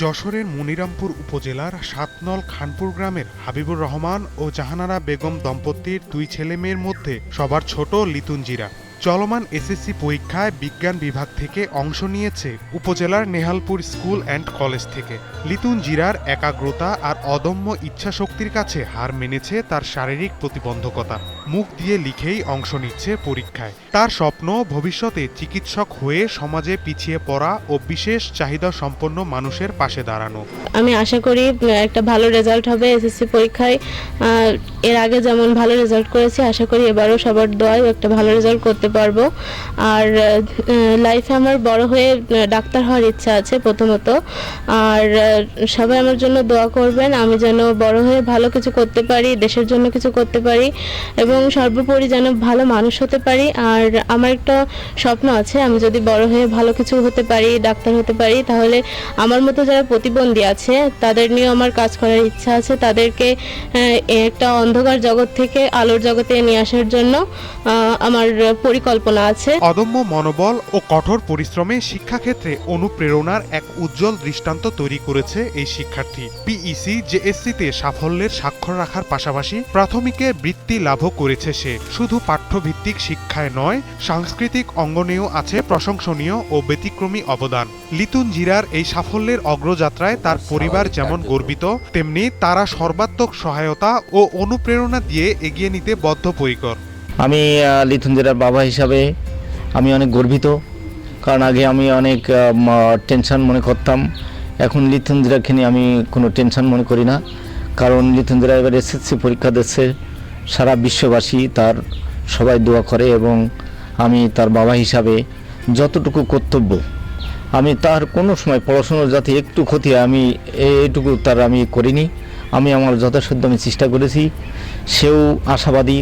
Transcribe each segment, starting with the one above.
যশোরের মনিরামপুর উপজেলার সাতনল খানপুর গ্রামের হাবিবুর রহমান ও জাহানারা বেগম দম্পতির দুই ছেলে মেয়ের মধ্যে সবার ছোট লিতুন জিরা চলমান এসএসসি পরীক্ষায় বিজ্ঞান বিভাগ থেকে অংশ নিয়েছে উপজেলার নেহালপুর স্কুল অ্যান্ড কলেজ থেকে। লিতুন জিরার একাগ্রতা আর অদম্য ইচ্ছাশক্তির কাছে হার মেনেছে তার শারীরিক প্রতিবন্ধকতা। মুখ দিয়ে লিখেই অংশ নিচ্ছে পরীক্ষায়। তার স্বপ্ন ভবিষ্যতে চিকিৎসক হয়ে সমাজে পিছিয়ে পড়া ও বিশেষ চাহিদা সম্পন্ন মানুষের পাশে দাঁড়ানো। আমি আশা করি একটা ভালো রেজাল্ট হবে এসএসসি পরীক্ষায়। এর আগে যেমন ভালো রেজাল্ট করেছি, আশা করি এবারও সবার দোয়ায় একটা ভালো রেজাল্ট করতে পারব। আর লাইফে আমার বড় হয়ে ডাক্তার হওয়ার ইচ্ছা আছে প্রথমত। আর সবাই আমার জন্য দোয়া করবেন, আমি যেন বড় হয়ে ভালো কিছু করতে পারি, দেশের জন্য কিছু করতে পারি। এবং সর্বোপরি যেন ভালো মানুষ হতে পারি। আর আমার একটা স্বপ্ন আছে, আমি যদি বড় হয়ে ভালো কিছু হতে পারি, ডাক্তার হতে পারি, তাহলে আমার মতো যারা প্রতিবন্ধী আছে, তাদের নিয়ে আমার কাজ করার ইচ্ছা আছে। তাদেরকে একটা অন্ধকার জগৎ থেকে আলোর জগতে নিয়ে আসার জন্য আমার পরিকল্পনা আছে। অদম্য মনোবল ও কঠোর পরিশ্রমে শিক্ষাক্ষেত্রে অনুপ্রেরণার এক উজ্জ্বল দৃষ্টান্ত তৈরি করেছে এই শিক্ষার্থী। পিইসি জেএসসিতে সাফল্যের স্বাক্ষর রাখার পাশাপাশি প্রাথমিকের বৃত্তি লাভও করেছে সে। শুধু পাঠ্যভিত্তিক শিক্ষায় নয়, সাংস্কৃতিক অঙ্গনেও আছে প্রশংসনীয় ও ব্যতিক্রমী অবদান। লিতুন জিরার এই সাফল্যের অগ্রযাত্রায় তার পরিবার যেমন গর্বিত, তেমনি তারা সর্বাত্মক সহায়তা ও অনুপ্রেরণা দিয়ে এগিয়ে নিতে বদ্ধপরিকর। আমি লিথুন জেলার বাবা হিসাবে আমি অনেক গর্বিত, কারণ আগে আমি অনেক টেনশন মনে করতাম। এখন লিথুন জেলাকে নিয়ে আমি কোনো টেনশন মনে করি না, কারণ লিথুন জেলা এবার এসএসসি পরীক্ষা দিচ্ছে। সারা বিশ্ববাসী তার সবাই দোয়া করে এবং আমি তার বাবা হিসাবে যতটুকু কর্তব্য, আমি তার কোনো সময় পড়াশুনোর যাতে একটু ক্ষতি আমি এইটুকু তার আমি করিনি। আমি আমার যথাসাধ্য আমি চেষ্টা করেছি। সেও আশাবাদী,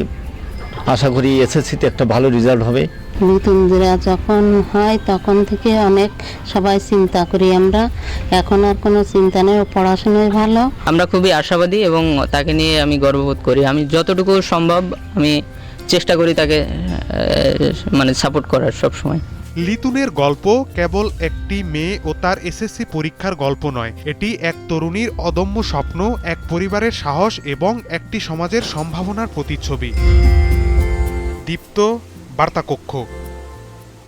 আশা করি এসএসসিতে একটা ভালো রেজাল্ট হবে। নতুনরা যখন হয় তখন থেকে অনেক সবাই চিন্তা করি আমরা। এখন আর কোনো চিন্তা নেই পড়াশোনায় ভালো। আমরা খুবই আশাবাদী এবং তাকে নিয়ে আমি গর্ববোধ করি। আমি যতটুকু সম্ভব আমি চেষ্টা করি তাকে মানে সাপোর্ট করার সব সময়। লিতুনের গল্প কেবল একটি মেয়ে ও তার এসএসসি পরীক্ষার গল্প নয়। এটি এক তরুণীর অদম্য স্বপ্ন এক পরিবারের সাহস এবং একটি সমাজের সম্ভাবনার প্রতিচ্ছবি। দীপ্ত বার্তাকক্ষ